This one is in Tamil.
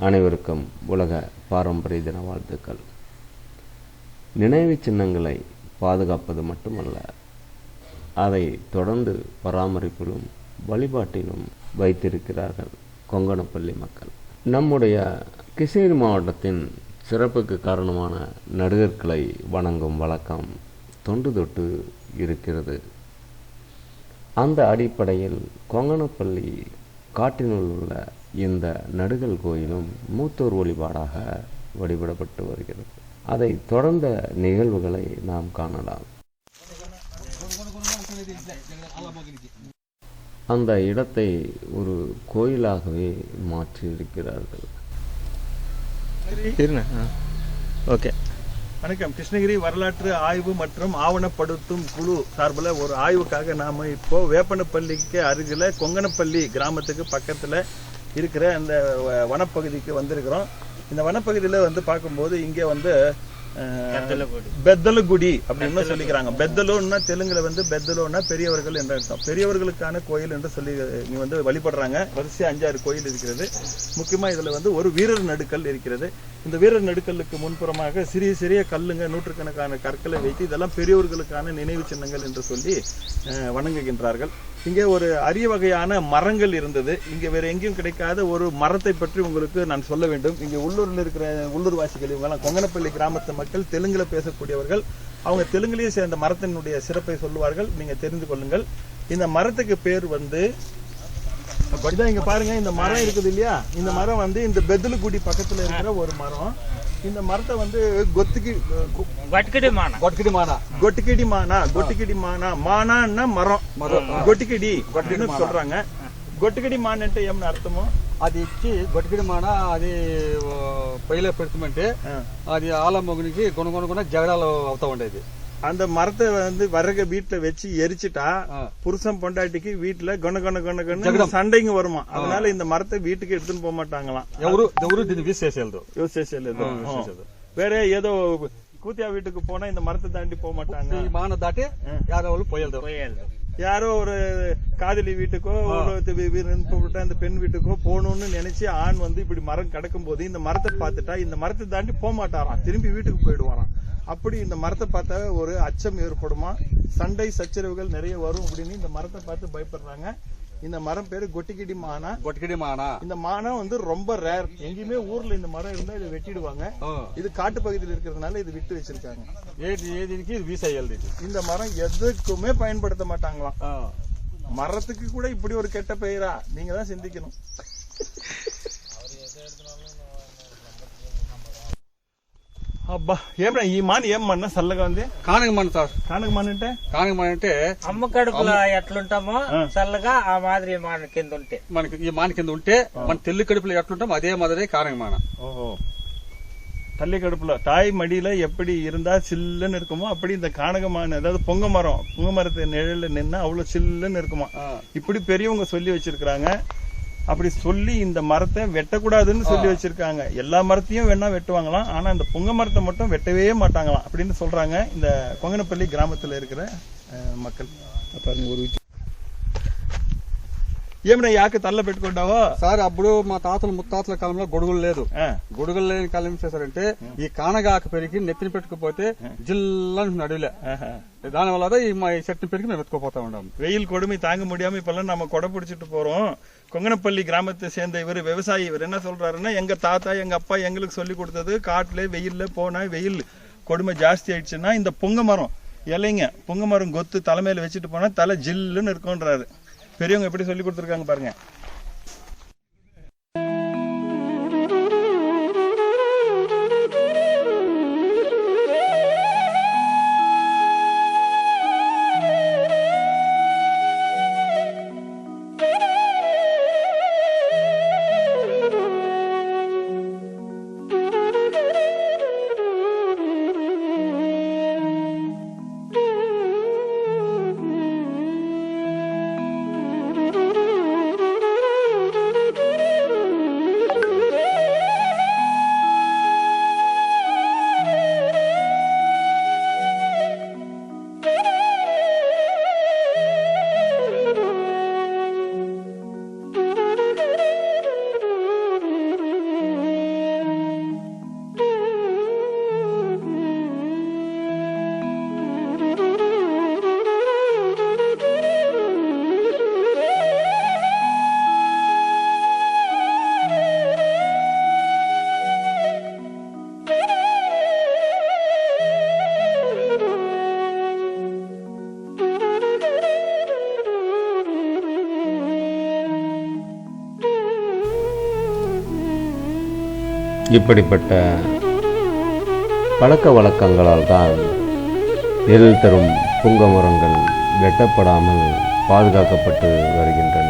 அனைவருக்கும் உலக பாரம்பரிய தின வாழ்த்துக்கள். நினைவு சின்னங்களை பாதுகாப்பது மட்டுமல்ல அதை தொடர்ந்து பராமரிப்பிலும் வழிபாட்டிலும் வைத்திருக்கிறார்கள் கொங்கணப்பள்ளி மக்கள். நம்முடைய கிருஷ்ணகிரி மாவட்டத்தின் சிறப்புக்கு காரணமான நடுகர்களை வணங்கும் வழக்கம் தொன்று தொட்டு இருக்கிறது. அந்த அடிப்படையில் கொங்கணப்பள்ளி காட்டினுள் உள்ள இந்த நடுகல் கோயிலும் மூத்தோர் வழிபாடாக வழிபடப்பட்டு வருகிறது. அதை தொடர்ந்த நிகழ்வுகளை நாம் காணலாம். அந்த இடத்தை ஒரு கோயிலாகவே மாற்றியிருக்கிறார்கள். ஓகே. வணக்கம். கிருஷ்ணகிரி வரலாற்று ஆய்வு மற்றும் ஆவணப்படுத்தும் குழு சார்பில் ஒரு ஆய்வுக்காக நாம இப்போ வேப்பனப்பள்ளிக்கு அருகில் கொங்கனப்பள்ளி கிராமத்துக்கு பக்கத்தில் இருக்கிற அந்த வனப்பகுதிக்கு வந்திருக்கிறோம். இந்த வனப்பகுதியில் வந்து பார்க்கும்போது இங்கே வந்து பெத்தலகுடி. அப்படின்னு சொல்லிக்கிறாங்க. பெத்தலுன்னா தெலுங்குல வந்து பெத்தலுன்னா பெரியவர்கள் என்ற அர்த்தம். பெரியவர்களுக்கான கோயில் என்று சொல்லி இங்க வந்து வழிபடுறாங்க. வரிசை அஞ்சாறு கோயில் இருக்கிறது. முக்கியமா இதுல வந்து ஒரு வீரர் நடுக்கல் இருக்கிறது. இந்த வீரர் நடுக்கல்லுக்கு முன்புறமாக சிறிய சிறிய கல்லுங்க நூற்றுக்கணக்கான கற்களை வைத்து இதெல்லாம் பெரியவர்களுக்கான நினைவு சின்னங்கள் என்று சொல்லி அஹ், வணங்குகின்றார்கள். இங்கே ஒரு அரிய வகையான மரங்கள் இருந்தது. இங்கே வேறு எங்கேயும் கிடைக்காத ஒரு மரத்தை பற்றி உங்களுக்கு நான் சொல்ல வேண்டும். இங்கே உள்ளூரில் இருக்கிற உள்ளூர் வாசிகள் இவங்கெல்லாம் கொங்கனப்பள்ளி கிராமத்து மக்கள் தெலுங்கில் பேசக்கூடியவர்கள் அவங்க தெலுங்குலேயே சேர்ந்த மரத்தினுடைய சிறப்பை சொல்லுவார்கள். நீங்கள் தெரிந்து கொள்ளுங்கள். இந்த மரத்துக்கு பேர் வந்து அப்படிதான் இங்கே பாருங்க இந்த மரம் இருக்குது இல்லையா? இந்த மரம் வந்து இந்த பெதுலுக்குடி பக்கத்தில் இருக்கிற ஒரு மரம். இந்த மரத்தை வந்து கொத்துக்கி வட்கடி மானம் கொட்டிக்கிடி மானா கொட்டிக்கிடி மானா கொட்டிக்கிடி மானா மானான்னா மரம் கொட்டிக்கிடி அப்படின்னு சொல்றாங்க கொட்டிக்கிடி மானன்ட்டு ఏమన్నా అర్థము అది ఇచ్చి గొట్టుకిడిమాన అది ఓ, పొయ్యిలో పెడుతుమంటే అది ఆలమ్మగునికి కొనుగొనుకున్న జగడాలు అవుతా ఉండేది அந்த மரத்தை வந்து வரக வீட்டுல வச்சு எரிச்சிட்டா ஆ. புருஷன் பொண்டாட்டிக்கு வீட்டுல கொண கொண கொண கொண ஜகடம். சண்டைங்க வருமா அதனால இந்த மரத்தை வீட்டுக்கு எடுத்துன்னு போக மாட்டாங்களாம் ఎవరు ఎవరు దీన్ని వీస్ చేసేది யோசிச்சது வேற ஏதோ கூத்தியா வீட்டுக்கு போனா இந்த மரத்தை தாண்டி போக மாட்டாங்க ఈ మాన దాటి యాదవ వాళ్ళు పోయేది போயல் யாரோ ஒரு காதலி வீட்டுக்கோ விருப்பப்பட்ட அந்த பெண் வீட்டுக்கோ போகணும்னு நினைச்சு ஆண் வந்து இப்படி மரம் கிடக்கும் போது இந்த மரத்தை பார்த்துட்டா இந்த மரத்தை தாண்டி போக மாட்டாராம். திரும்பி வீட்டுக்கு போயிடுவாராம். அப்படி இந்த மரத்தை பார்த்தா ஒரு அச்சம் ஏற்படுமா? சண்டை சச்சரவுகள் நிறைய வரும் அப்படின்னு இந்த மரத்தை பார்த்து பயப்படுறாங்க. இந்த மரம் பேரு கொட்டிக்கிடி மானா. கொட்டிக்கிடி மானா. இந்த மானா வந்து ரொம்ப ரேர் எங்கேயுமே ஊர்ல இந்த மரம் இருந்தா இதை வெட்டிடுவாங்க. இது காட்டு பகுதியில் இருக்கிறதுனால இது விட்டு வச்சிருக்காங்க. ஏது ஏதிக்கு இது வீச எழுதிட்டு இந்த மரம் எதுக்குமே பயன்படுத்த மாட்டாங்களாம். மரத்துக்கு கூட இப்படி ஒரு கெட்ட பெயரா? நீங்க தான் சிந்திக்கணும். అబ్బా ఏమన్నా ఈ మాన్ ఏం మన్నా చల్లగా ఉంది కానగ మాన సార్ కానక మాన్ అంటే కానగ మాన అంటే అమ్మ కడుపులో ఎట్లుంటామో చల్లగా ఆ మాదిరి మన కింద ఉంటే మనకి ఈ మాన కింద ఉంటే మన తెల్లి కడుపులో ఎట్లుంటాం అదే మాదిరి కానగ మాన ஓஹோ தள்ளி கடுப்புல தாய் மடியில எப்படி இருந்தா சில்லுன்னு இருக்குமோ அப்படி இந்த கானகமான அதாவது பொங்க மரம் பொங்க மரத்து நிழல்ல நின்னா அவ்வளவு சில்லுன்னு இருக்குமா ஆ. இப்படி பெரியவங்க சொல்லி வச்சிருக்காங்க அப்படி சொல்லி இந்த மரத்தை வெட்டக்கூடாதுன்னு சொல்லி வச்சிருக்காங்க எல்லா மரத்தையும் வேணா வெட்டுவாங்களாம் ஆனா இந்த பொங்க மரத்தை மட்டும் வெட்டவே மாட்டாங்களாம் அப்படின்னு சொல்றாங்க இந்த கொங்கனப்பள்ளி கிராமத்துல இருக்கிற அஹ், மக்கள் பாருங்க ஒரு ఏమైనా యాక తల్ల పెట్టుకుంటావో సార్ అప్పుడు మా తాతల ముత్తాతల కాలంలో గొడుగులు లేదు ఆ, గొడుగులు లేని కాలం ఏం చేశారంటే ఈ కానగాకు పెరిగి నెత్తిన పెట్టుకుపోతే జిల్లని అడవిలే ఆహా. దాని వల్ల ఈ మా ఈ చెట్టుని పెరిగి మేము ఎత్తుకుపోతా ఉన్నాం வெயில் கொடுமை தாங்க முடியாம இப்பெல்லாம் நம்ம கொடை பிடிச்சிட்டு போறோம் கொங்கனப்பள்ளி கிராமத்தை சேர்ந்த இவர் விவசாயி இவர் என்ன சொல்கிறாருன்னா எங்கள் தாத்தா எங்கள் அப்பா எங்களுக்கு சொல்லி கொடுத்தது காட்டில் வெயிலில் போனால் வெயில் கொடுமை ஜாஸ்தி ஆயிடுச்சுன்னா இந்த பொங்க மரம் இலைங்க பொங்க மரம் கொத்து தலைமையில் வச்சுட்டு போனால் தலை ஜில்லுன்னு இருக்கும்ன்றாரு. பெரியவங்க எப்படி சொல்லி கொடுத்துருக்காங்க பாருங்கள் இப்படிப்பட்ட பழக்க வழக்கங்களால் தான் எழில் தரும் புங்க மரங்கள் வெட்டப்படாமல் பாதுகாக்கப்பட்டு வருகின்றன.